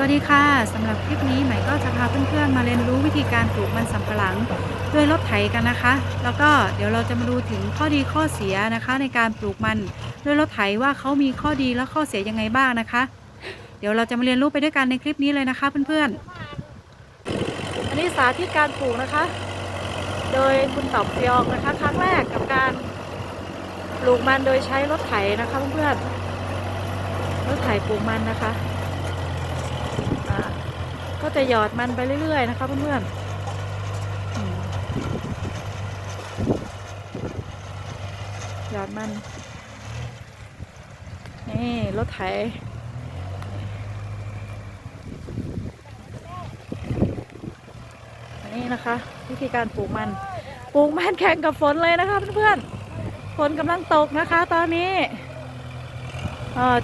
วัสดีค่ะสำหรับคลิปนี้ใหม่ก็จะพาเพื่อนๆมาเรียนรู้วิธีการปลูกมันสำปะหลังด้วยรถไถกันนะคะ แล้วก็เดี๋ยวเราจะมาดูถึงข้อดีข้อเสียนะคะ ในการปลูกมันด้วยรถไถว่าเขามีข้อดีและข้อเสียยังไงบ้างนะคะ เดี๋ยวเราจะมาเรียนรู้ไปด้วยกันในคลิปนี้เลยนะคะเพื่อนๆอันนี้สาธิตการปลูกนะคะ โดยคุณตอบเฟียองนะคะ ครั้งแรกกับการปลูกมันโดยใช้รถไถนะคะเพื่อนๆรถไถปลูกมันนะคะ ก็จะหยอดมันไปเรื่อย ๆ นะคะเพื่อนๆหยอดมัน นี่รถไถอันนี้นะคะ วิธีการปลูกมัน ปลูกมันแข่งกับฝนเลยนะคะเพื่อนๆ ฝนกำลังตกนะคะตอนนี้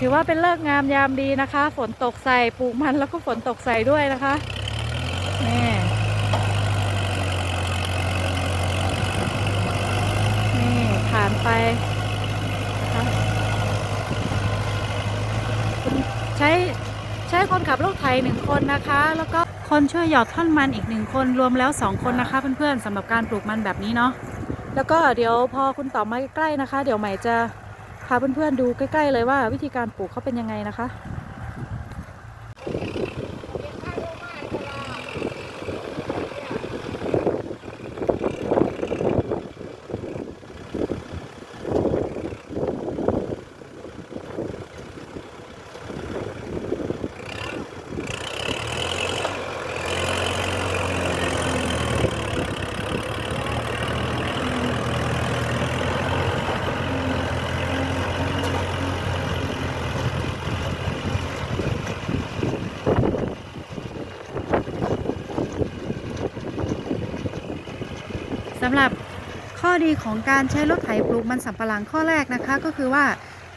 ถือว่าเป็นเลิกงามยามดีนะคะ ฝนตกใส่ปลูกมันแล้วก็ฝนตกใส่ด้วยนะคะนี่นี่ผ่านไปนะคะใช้ใช้คนขับรถไถหนึ่งคนนะคะ แล้วก็คนช่วยหยอดท่อนมันอีกหนึ่งคนรวมแล้วสองคนนะคะเพื่อนๆสำหรับการปลูกมันแบบนี้เนาะแล้วก็เดี๋ยวพอคุณต่อมาใกล้ๆนะคะ เดี๋ยวใหม่จะ พาเพื่อนๆดูใกล้ ๆ เลยว่าวิธีการปลูกเขาเป็นยังไงนะคะำหรับข้อดีของการใช้รถไถปลูกมันสำปะหลังข้อแรกนะคะ ก็คือว่า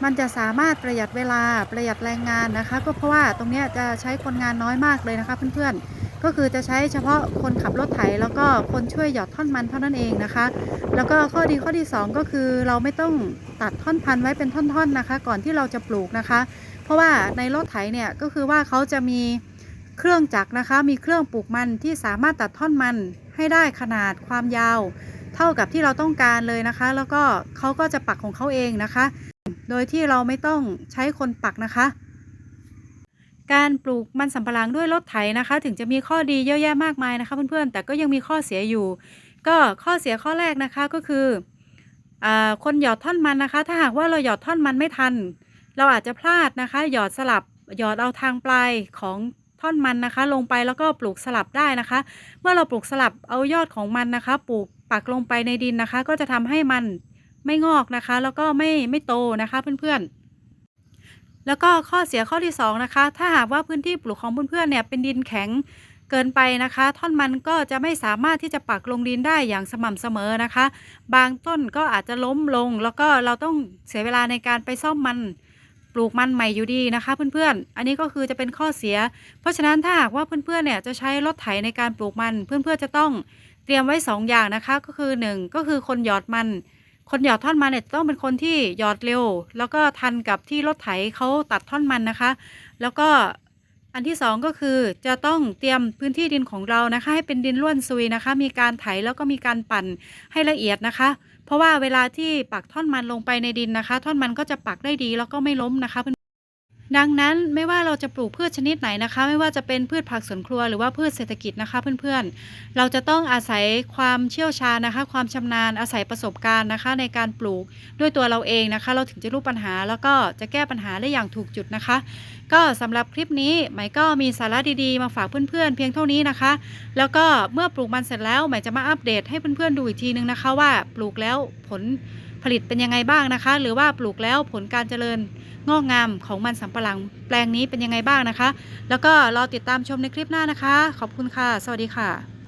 มันจะสามารถประหยัดเวลาประหยัดแรงงานนะคะ ก็เพราะว่าตรงนี้จะใช้คนงานน้อยมากเลยนะคะเพื่อนๆ ก็คือจะใช้เฉพาะคนขับรถไถแล้วก็คนช่วยหยอดท่อนมันเท่านั้นเองนะคะ แล้วก็ข้อดีข้อที่สองก็คือเราไม่ต้องตัดท่อนพันธุ์ไว้เป็นท่อนๆนะคะ ก่อนที่เราจะปลูกนะคะ เพราะว่าในรถไถเนี่ยก็คือว่าเขาจะมี เครื่องจักรนะคะมีเครื่องปลูกมันที่สามารถตัดท่อนมันให้ได้ขนาดความยาว เท่ากับที่เราต้องการเลยนะคะ แล้วก็เขาก็จะปักของเขาเองนะคะ โดยที่เราไม่ต้องใช้คนปักนะคะ การปลูกมันสำปะหลังด้วยรถไถนะคะ ถึงจะมีข้อดีเยอะแยะมากมายนะคะ เพื่อนๆ แต่ก็ยังมีข้อเสียอยู่ ก็ข้อเสียข้อแรกนะคะก็คืออคนหยอดท่อนมันนะคะ ถ้าหากว่าเราหยอดท่อนมันไม่ทัน เราอาจจะพลาดนะคะ หยอดสลับหยอดเอาทางปลายของ ท่อนมันนะคะ ลงไปแล้วก็ปลูกสลับได้นะคะ เมื่อเราปลูกสลับเอายอดของมันนะคะ ปลูกปักลงไปในดินนะคะ ก็จะทำให้มันไม่งอกนะคะ แล้วก็ไม่ไม่โตนะคะเพื่อนๆแล้วก็ข้อเสียข้อที่สองนะคะ ถ้าหากว่าพื้นที่ปลูกของเพื่อนๆเนี่ยเป็นดินแข็งเกินไปนะคะ ท่อนมันก็จะไม่สามารถที่จะปักลงดินได้อย่างสม่ำเสมอนะคะ บางต้นก็อาจจะล้มลง แล้วก็เราต้องเสียเวลาในการไปซ่อมมัน ปลูกมันใหม่อยู่ดีนะคะเพื่อนๆ อันนี้ก็คือจะเป็นข้อเสีย เพราะฉะนั้นถ้าหากว่าเพื่อนๆเนี่ยจะใช้รถไถในการปลูกมัน เพื่อนๆจะต้องเตรียมไว้สองอย่างนะคะ ก็คือหนึ่งก็คือคนหยอดมัน คนหยอดท่อนมันเนี่ยต้องเป็นคนที่หยอดเร็ว แล้วก็ทันกับที่รถไถเขาตัดท่อนมันนะคะ แล้วก็ อันที่สองก็คือจะต้องเตรียมพื้นที่ดินของเรานะคะ ให้เป็นดินร่วนซุยนะคะ มีการไถแล้วก็มีการปั่นให้ละเอียดนะคะ เพราะว่าเวลาที่ปักท่อนมันลงไปในดินนะคะ ท่อนมันก็จะปักได้ดีแล้วก็ไม่ล้มนะคะ ดังนั้นไม่ว่าเราจะปลูกพืชชนิดไหนนะคะ ไม่ว่าจะเป็นพืชผักสวนครัวหรือว่าพืชเศรษฐกิจนะคะเพื่อนๆ เราจะต้องอาศัยความเชี่ยวชาญนะคะ ความชำนาญอาศัยประสบการณ์นะคะ ในการปลูกด้วยตัวเราเองนะคะ เราถึงจะรู้ปัญหาแล้วก็จะแก้ปัญหาได้อย่างถูกจุดนะคะ ก็สำหรับคลิปนี้ไหมก็มีสาระดีๆ มาฝากเพื่อนๆ เพียงเท่านี้นะคะ แล้วก็เมื่อปลูกมันเสร็จแล้วไหมจะมาอัปเดตให้เพื่อนๆดูอีกทีนึงนะคะ ว่าปลูกแล้วผล ผลิตเป็นยังไงบ้างนะคะ หรือว่าปลูกแล้วผลการเจริญงอกงามของมันสำปะหลังแปลงนี้เป็นยังไงบ้างนะคะ แล้วก็รอติดตามชมในคลิปหน้านะคะ ขอบคุณค่ะ สวัสดีค่ะ